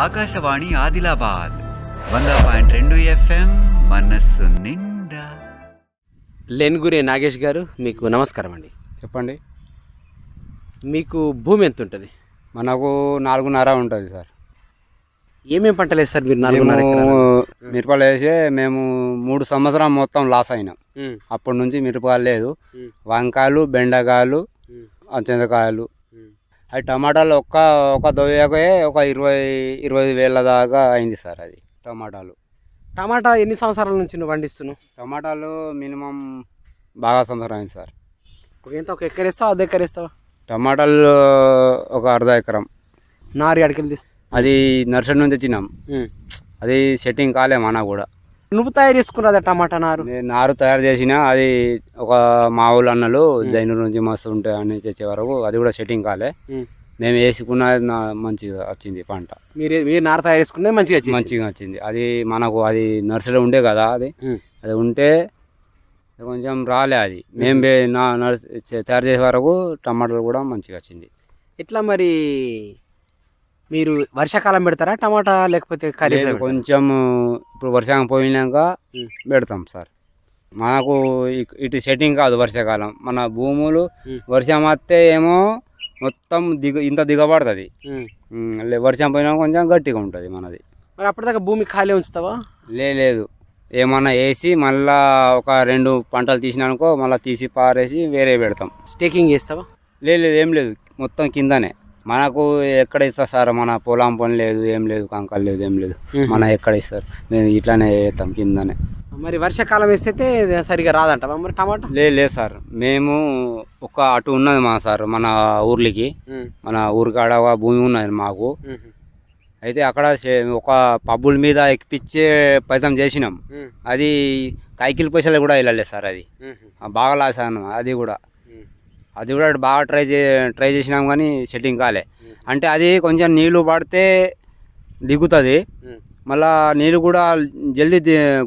ఆకాశవాణి ఆదిలాబాద్ వంద పాయింట్ రెండు ఎఫ్ఎం మనస్సు నిండా. లెన్గురే నాగేష్ గారు మీకు నమస్కారం అండి. చెప్పండి. మీకు భూమి ఎంత ఉంటుంది మనకు నాలుగున్నర ఉంటుంది సార్. ఏమేం పంటలు వేస్తారు మీరు నాలుగున్నర? మిరపకాయలు వేసి మేము మూడు సంవత్సరం మొత్తం లాస్ అయినాం. అప్పటి నుంచి మిరపకాయలు లేదు. వంకాయలు బెండకాయలు చింతకాయలు అవి టమాటాలు ఒక్క ఒక దొయ్యకే ఒక ఇరవై ఇరవై వేల దాకా అయింది సార్ అది టమాటాలు. టమాటా ఎన్ని సంవత్సరాల నుంచి నువ్వు పండిస్తున్నావు? టమాటాలు మినిమం బాగా సంవత్సరం అయింది సార్. ఎంత ఒక ఎకర వేస్తావా అర్ధ ఎకర వేస్తావా టమాటాలు ఒక అర్ధ ఎకరం. నారు అడికెళ్ళి తీస్తా. అది నర్సరీ నుంచి తెచ్చినాం. అది సెట్టింగ్ కాలే మన కూడా. నువ్వు తయారు చేసుకున్నదా టమాటా నారు? నేను నారు తయారు చేసిన అది ఒక మా ఊళ్ళో అన్నలు జైనూరు నుంచి మస్తు ఉంటాయి అని తెచ్చే వరకు అది కూడా సెట్టింగ్ కాలే. మేము వేసుకున్నది నా మంచిగా వచ్చింది పంట. మీరు మీరు నారు తయారు చేసుకున్నది మంచిగా వచ్చింది మంచిగా వచ్చింది. అది మనకు అది నర్సరీలో ఉండే కదా అది. అది ఉంటే కొంచెం రాలే అది. మేము నా నర్స్ తయారు చేసే వరకు టమాటాలు కూడా మంచిగా వచ్చింది. ఎట్లా మరి మీరు వర్షాకాలం పెడతారా టమాటా లేకపోతే ఖరీఫ్ కొంచెం ఇప్పుడు వర్షాకాలం పోయినాక. పెడతాం సార్. మనకు ఇటు సెట్టింగ్ కాదు వర్షాకాలం. మన భూములు. వర్షం వస్తే ఏమో మొత్తం దిగ ఇంత దిగబడుతుంది. వర్షం పోయినా కొంచెం గట్టిగా ఉంటుంది మనది. మరి అప్పటిదాకా భూమి ఖాళీ ఉంచుతావా? లే లేదు. ఏమన్నా వేసి మళ్ళా ఒక రెండు పంటలు తీసినానుకో మళ్ళీ తీసి పారేసి వేరే పెడతాం. స్టేకింగ్ చేస్తావా? లేదు ఏం లేదు. మొత్తం కిందనే. మనకు ఎక్కడ ఇస్తారు సార్? మన పొలం పని లేదు ఏం లేదు కంకలు లేదు ఏం లేదు. మన ఎక్కడ ఇస్తారు? మేము ఇట్లానే వేస్తాం కిందనే. మరి వర్షాకాలం వేస్తే సరిగా రాదంటావా మరి టమాటా? లేదు లేదు సార్. మేము ఒక అటు ఉన్నది మా సార్ మన ఊర్లకి. మన ఊరికాడ ఒక భూమి ఉన్నది మాకు. అయితే అక్కడ ఒక పబ్బుల మీద ఎక్కిపించే ప్రయత్నం చేసినాం. అది కైకిల్ పైసలు కూడా వెళ్ళలేదు సార్ అది. బాగా లాస్ అన్నాం అది కూడా. అది కూడా బాగా ట్రై చే ట్రై చేసినాం కానీ సెట్టింగ్ కాలే. అంటే అది కొంచెం నీళ్ళు పడితే దిగుతుంది. మళ్ళా నీళ్ళు కూడా జల్దీ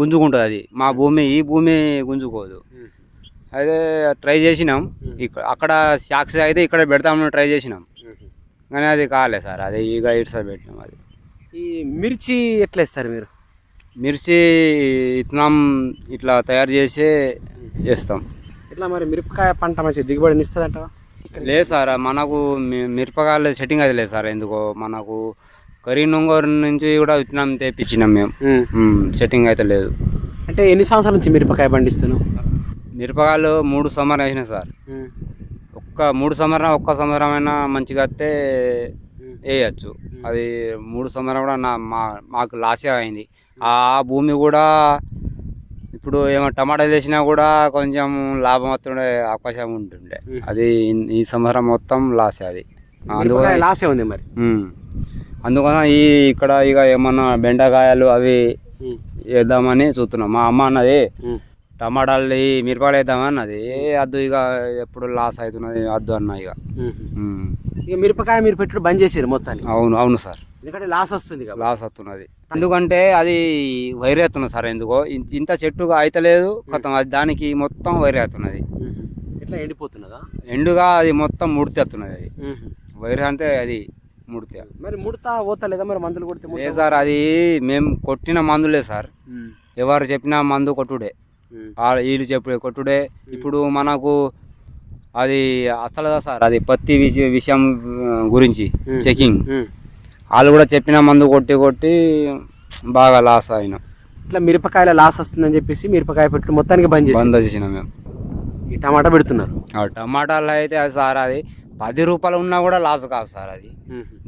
గుంజుకుంటుంది అది. మా భూమి ఈ భూమి గుంజుకోదు. అదే ట్రై చేసినాం. ఇక్కడ అక్కడ సాక్స్ అయితే ఇక్కడ పెడతామని ట్రై చేసినాం. కానీ అది కాలే సార్ అది ఇక ఇటు సైడ్ పెట్టినాం అది. ఈ మిర్చి ఎట్లా ఇస్తారు మీరు? మిర్చి ఇత్తనం ఇట్లా తయారు చేసి చేస్తాం. ఎట్లా మరి మిరపకాయ పంట మంచి దిగుబడిని ఇస్తుందంటావా లేదు సార్ మనకు మిరపకాయలు సెట్టింగ్ అది లేదు సార్ ఎందుకో మనకు కరీంనగర్ నుంచి కూడా విత్తనం తెప్పించినాం మేము. సెట్టింగ్ అయితే లేదు. అంటే ఎన్ని సంవత్సరాల నుంచి మిరపకాయ పండిస్తున్నావు మిరపకాయలు మూడు సంవత్సరం వేసినాయి సార్. ఒక్క మూడు సంవత్సరం ఒక్క సంవత్సరం అయినా మంచిగా వస్తే వేయచ్చు. అది మూడు సంవత్సరం కూడా నా మా మాకు లాసే అయింది. ఆ భూమి కూడా ఇప్పుడు ఏమో టమాటా వేసినా కూడా కొంచెం లాభం వస్తుండే అవకాశం ఉంటుండే. అది ఈ సంవత్సరం మొత్తం లాసే అది. అందుకని లాసే ఉంది మరి. అందుకని ఈ ఇక్కడ ఇక ఏమన్నా బెండకాయలు అవి వేద్దామని చూస్తున్నాం. మా అమ్మ అన్నది టమాటాలు మిరపకాయలు వేద్దామని అన్నది ఏ అద్దు ఇక ఎప్పుడు లాస్ అవుతున్నది అద్దు అన్న ఇక. ఇక మిరపకాయ మీరు పెట్టుడు బంద్ చేసారు మొత్తానికి? అవును అవును సార్. ఎందుకంటే లాస్ వస్తుంది లాస్ వస్తున్నది. ఎందుకంటే అది వైరేస్తున్నది సార్ ఎందుకో? ఇంత చెట్టుగా అయితలేదు మొత్తం అది దానికి మొత్తం వైరేస్తున్నది ఎట్లా ఎండిపోతున్నదా? ఎండుగా అది మొత్తం ముడితేస్తున్నది అది. వైరే అంటే అది ముడితే. మరి ముడతా పోతలేదా మరి మందులు కొడితే లేదు సార్ అది మేము కొట్టిన మందులే సార్. ఎవరు చెప్పినా మందు కొట్టుడే. వీళ్ళు చెప్పే కొట్టుడే. ఇప్పుడు మనకు అది అసలు సార్ అది పత్తి విషయం గురించి. చెకింగ్. వాళ్ళు కూడా చెప్పిన మందు కొట్టి కొట్టి బాగా లాస్ అయిన. ఇట్లా మిరపకాయల లాస్ వస్తుందని చెప్పేసి మిరపకాయ పెట్టుడు మొత్తానికి బంద్ చేసి బంద్ చేసిన మేము. ఈ టమాటా పెడుతున్నారు. ఆ టమాటాలు అయితే అది సార్ అది పది రూపాయలు ఉన్నా కూడా లాస్ కాదు సార్ అది.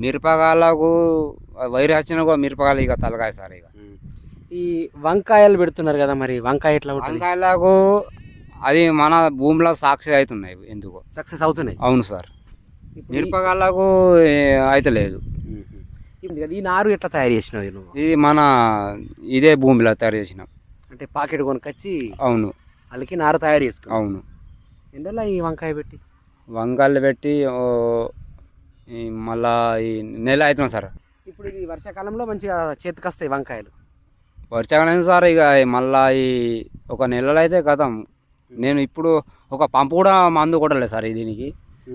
మిరపకాయలకు వైరు వచ్చిన కూడా మిరపకాయలు ఇక తలకాయ సార్ ఇక. ఈ వంకాయలు పెడుతున్నారు కదా మరి వంకాయ ఎట్లా వంకాయలకు అది మన భూమిలో సాక్షి అవుతున్నాయి ఎందుకో. సక్సెస్ అవుతున్నాయి. అవును సార్. మిరపకాయలకు అయితే లేదు. ఈ నారు ఎట్లా తయారు చేసినావు నువ్వు? ఇది మన ఇదే భూమిలో తయారు చేసినాం. అంటే పాకెట్ కొనుకొచ్చి అవును. వాళ్ళకి నారు తయారు చేసుకున్నావు. అవును. ఎండలో ఈ వంకాయ పెట్టి? వంకాయలు పెట్టి మళ్ళా ఈ నెల అవుతున్నాం సార్. ఇప్పుడు ఈ వర్షాకాలంలో మంచిగా చేతికి వస్తాయి వంకాయలు. వర్షాకాలం సార్ ఇక మళ్ళా ఈ ఒక నెలలో అయితే కథం. నేను ఇప్పుడు ఒక పంపు కూడా మందు కొట్టలేదు సార్ దీనికి.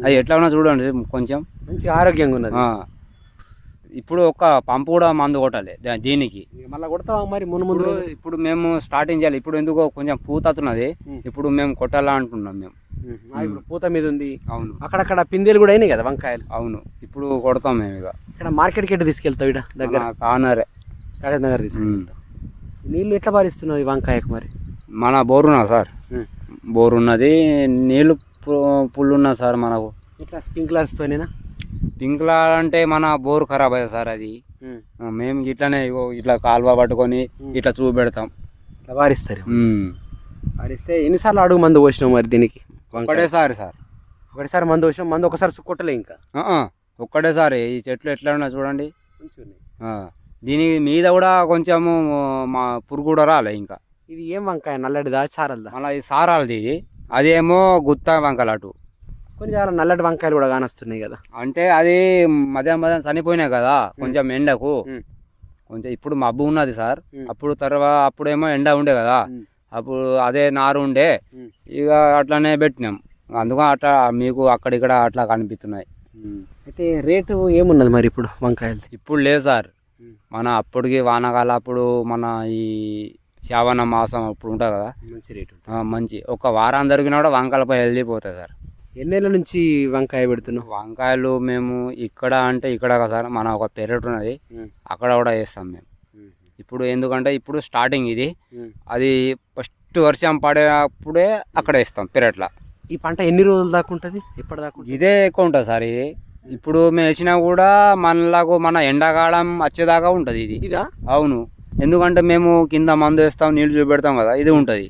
అది ఎట్లా ఉన్నా చూడండి కొంచెం. మంచిగా ఆరోగ్యంగా ఉన్నది. ఇప్పుడు ఒక పంపు కూడా మందు కొట్టాలి దా- దీనికి. మళ్ళీ కొడతావా మరి మును ముందు? ఇప్పుడు మేము స్టార్టింగ్ చేయాలి. ఇప్పుడు ఎందుకో కొంచెం పూతతున్నది ఉమ్. ఇప్పుడు మేము కొట్టాలా అంటున్నాం మేము. ఉమ్. ఆ, ఇప్పుడు పూత మీద ఉంది. అవును. అక్కడక్కడ పిందెలు కూడా అయినాయి కదా వంకాయలు? అవును. ఇప్పుడు కొడతాం మేము ఇక. ఇక్కడ మార్కెట్కి ఎట్లా తీసుకెళ్తావు ఇక్కడ దగ్గర? మన కానరే. కాగజ్ నగర్ తీసుకెళ్తావు. నీళ్ళు ఎట్లా పారిస్తున్నావు ఈ వంకాయకు మరి? మన బోరున్నా సార్? ఉమ్. బోర్ ఉన్నది నీళ్ళు పుల్లు ఉన్నది సార్ మనకు. ఇట్లా స్ప్రింక్లర్స్తోనేనా పింక్లా అంటే మన బోర్ ఖరాబ్ అయ్యేది సార్ అది. మేము ఇట్లానే ఇగో ఇట్లా కాలువ పట్టుకొని ఇట్లా చూపెడతాం ఇట్లా వారిస్తారు. వారిస్తే ఎన్నిసార్లు అడుగు మందు పోసినావు మరి దీనికి? వంకాయ? ఒక్కటేసారి సార్. ఒకటిసారి మందు పోసినాం మందు ఒకసారి సుక్కొట్టలే ఇంకా? ఒక్కటేసారి. ఈ చెట్లు ఎట్లా ఉన్నా చూడండి. దీని మీద కూడా కొంచెము మా పురుగు కూడా రాలే ఇంకా. ఇది ఏం వంకాయ? నల్లడిదా చారల్దా? మళ్ళీ ఇది సారాలది. ఇది అదేమో గుత్త వంకలాటు. కొంచెం చాలా నల్లటి వంకాయలు కూడా కానొస్తున్నాయి కదా. అంటే అది మధ్యాహ్నం మధ్యాహ్నం చనిపోయినాయి కదా కొంచెం ఎండకు. కొంచెం ఇప్పుడు మబ్బు ఉన్నది సార్. అప్పుడు తర్వాత అప్పుడేమో ఎండ ఉండే కదా. అప్పుడు అదే నారు ఉండే. ఇక అట్లానే పెట్టినాం. అందుకని అట్లా మీకు అక్కడిక్కడ అట్లా కనిపిస్తున్నాయి. అయితే రేటు ఏమున్నది మరి ఇప్పుడు వంకాయలు ఇప్పుడు లేదు సార్. మన అప్పటికి వానకాల అప్పుడు మన ఈ శ్రావణ మాసం అప్పుడు ఉంటుంది కదా. మంచి రేటు మంచి. ఒక వారం దొరికినా కూడా వంకాయలపై వెళ్ళిపోతాయి సార్. ఎన్నేళ్ళ నుంచి వంకాయ పెడుతున్నావు? వంకాయలు మేము ఇక్కడ అంటే ఇక్కడ సార్ మన ఒక పెరట్ ఉన్నది. అక్కడ కూడా వేస్తాం మేము. ఇప్పుడు ఎందుకంటే ఇప్పుడు స్టార్టింగ్ ఇది. అది ఫస్ట్ వర్షం పడేటప్పుడే అక్కడ వేస్తాం పెరట్ల. ఈ పంట ఎన్ని రోజుల దాకా ఉంటుంది? ఎప్పటి దాకా ఇదే ఎక్కువ ఉంటుంది సార్ ఇది. ఇప్పుడు మేము వేసినా కూడా మనలాగు మన ఎండాకాలం వచ్చేదాకా ఉంటుంది ఇది. ఇదా? అవును. ఎందుకంటే మేము కింద మందు వేస్తాం నీళ్ళు చూపెడతాం కదా ఇది ఉంటుంది.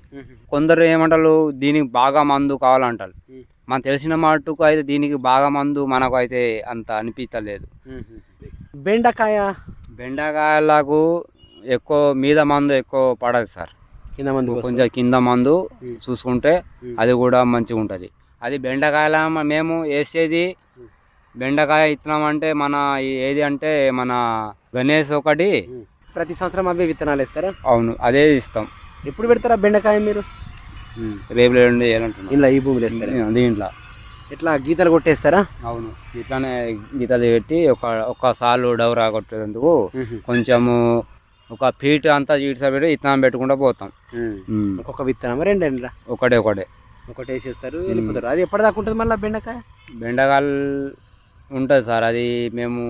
కొందరు ఏమంటారు దీనికి బాగా మందు కావాలంటారు. మనకు తెలిసిన మటుకు అయితే దీనికి బాగా మందు మనకు అయితే అంత అనిపించలేదు బెండకాయ? బెండకాయలకు ఎక్కువ మీద మందు ఎక్కువ పడదు సార్. కింద మంది కొంచెం కింద మందు. చూసుకుంటే. అది కూడా మంచిగా ఉంటుంది. అది బెండకాయల మేము వేసేది బెండకాయ ఇత్తనం అంటే మన ఏది అంటే మన గణేష్ ఒకటి. ప్రతి సంవత్సరం అవే విత్తనాలు వేస్తారా? అవును అదే ఇస్తాం. ఎప్పుడు పెడతారా బెండకాయ మీరు? రేపు లేదండి వేయాలంటున్నాం ఇలా ఈ భూమిలో వేస్తారా? దీంట్లో ఎట్లా గీతలు కొట్టేస్తారా? అవును. ఇట్లానే గీతలు పెట్టి ఒక ఒక సాలు డౌరా కొట్టేందుకు కొంచెము ఒక ఫీట్ అంతా పెట్టి ఇత్తనం పెట్టుకుంటూ పోతాం. ఒక్కొక్క విత్తనం రెండు ఎండ్రా ఒకటే ఒకటే. ఒకటి వేసేస్తారు వెళ్ళిపోతారు. అది ఎప్పటిదాకా ఉంటుంది మళ్ళీ బెండకాయ? బెండకాయలు ఉంటుంది సార్. అది మేము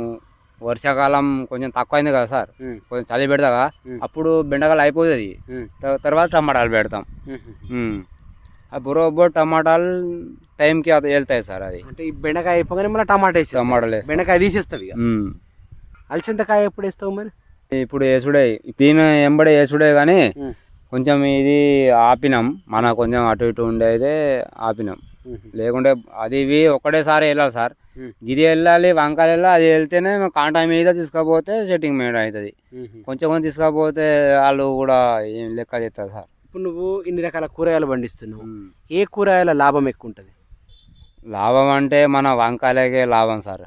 వర్షాకాలం కొంచెం తక్కువ అయింది కదా సార్. కొంచెం చలి పెడతాగా. అప్పుడు బెండకాయలు అయిపోతుంది. తర్వాత టమాటాలు పెడతాం. బురోబో టమాటాలు టైంకి అది వెళ్తాయి సార్ అది. అంటే ఈ బెండకాయ అయిపోగానే మళ్ళీ టమాటా వేసి టమాటాలు. బెండకాయ ఉమ్. అలచింతకాయ ఎప్పుడు వేస్తావు మరి? ఇప్పుడు వేసుడే దీని ఎంబడే వేసుడే కానీ. కొంచెం ఇది ఆపినాం. మన కొంచెం అటు ఇటు ఉండే అయితే ఆపినాం. లేకుంటే అది ఇవి ఒకటేసారి వెళ్ళాలి సార్. ఇది వెళ్ళాలి వంకాయలు వెళ్ళాలి అది వెళ్తేనే కాంటా మీద తీసుకపోతే సెట్టింగ్ మీద అవుతుంది. కొంచెం కొంచెం తీసుకపోతే వాళ్ళు కూడా ఏం లెక్క చేస్తారు సార్? ఇప్పుడు నువ్వు ఇన్ని రకాల కూరగాయలు పండిస్తున్నావు. ఏ కూరగాయల లాభం ఎక్కువ ఉంటుంది? లాభం అంటే మన వంకాయలకే లాభం సార్.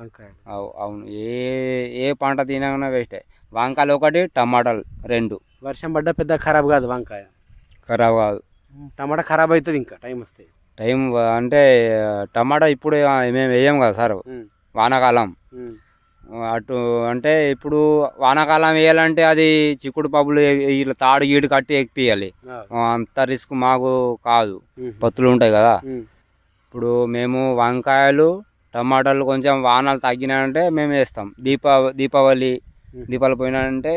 వంకాయలు. అవు- అవును. ఏ ఏ పంట తినగానే వేస్టే వంకాయలు ఒకటి టమాటాలు రెండు. వర్షం పడ్డా పెద్ద ఖరాబ్ కాదు వంకాయ. ఖరాబ్ కాదు. టమాటా ఖరాబ్ అవుతుంది ఇంకా టైం వస్తే. టైం అంటే టమాటా ఇప్పుడు మేము వేయం కదా సార్. వానాకాలం. అటు అంటే ఇప్పుడు వానాకాలం వేయాలంటే అది చిక్కుడు పబ్బులు ఇట్లా తాడు గీడు కట్టి ఎక్కియాలి అంత రిస్క్ మాకు కాదు. పత్తులు ఉంటాయి కదా. ఇప్పుడు మేము వంకాయలు టమాటాలు కొంచెం వానాలు తగ్గినాయంటే మేము వేస్తాం. దీపా దీపావళి దీపావళి పోయినాయంటే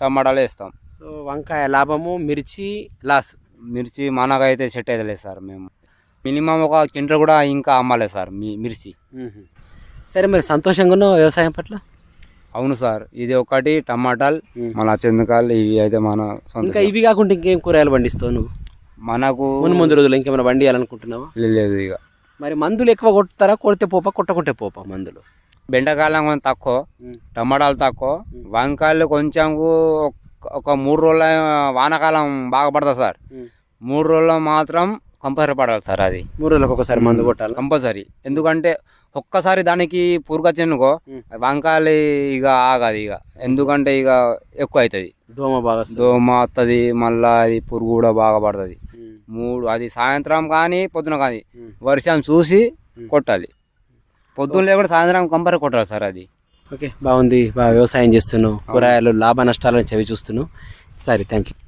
టమాటాలు వేస్తాం. సో వంకాయ లాభము మిర్చి లాస్. మిర్చి మనకైతే సెట్ అయితే లేదు సార్ మేము. మినిమం ఒక క్వింటల్ కూడా ఇంకా అమ్మలేదు సార్ మీ మిర్చి. సరే మరి సంతోషంగా ఉన్నావు వ్యవసాయం పట్ల? అవును సార్ ఇది ఒకటి టమాటాలు. మన చెందుకాలు ఇవి అయితే మన ఇంకా ఇవి కాకుండా ఇంకేం కూరగాయలు పండిస్తావు నువ్వు? మనకు ముందు ముందు రోజులు ఇంకేమైనా పండియాలనుకుంటున్నావా? లేదు ఇక. మరి మందులు ఎక్కువ కొడతారా కొడితే పోపా కొట్టకుంటే పోపా మందులు? బెండకాయలు కొంచెం తక్కువ టమాటాలు తక్కువ వంకాయలు కొంచెం ఒక- మూడు రోజుల వానాకాలం బాగా పడుతుంది సార్. మూడు రోజుల్లో మాత్రం కంపల్సరీ పడాలి సార్ అది. మూడు రోజులకు ఒకసారి మందు కొట్టాలి? కంపల్సరీ. ఎందుకంటే ఒక్కసారి దానికి పురుగచ్చనుకో. వంకాయలు ఇక ఆగదు ఇక. ఎందుకంటే ఇక ఎక్కువ అవుతుంది. దోమ బాగా. దోమ వస్తుంది మళ్ళీ అది పురుగు కూడా బాగా పడుతుంది. మూడు అది సాయంత్రం కానీ పొద్దున కానీ. వర్షం చూసి కొట్టాలి. పొద్దున్న లేకుండా సాయంత్రం కంపల్సరీ కొట్టాలి సార్ అది. ఓకే బాగుంది. బాగా వ్యవసాయం చేస్తున్నావు. కూరగాయలు లాభ నష్టాలను చవి చూస్తున్నావు. సరే థ్యాంక్ యూ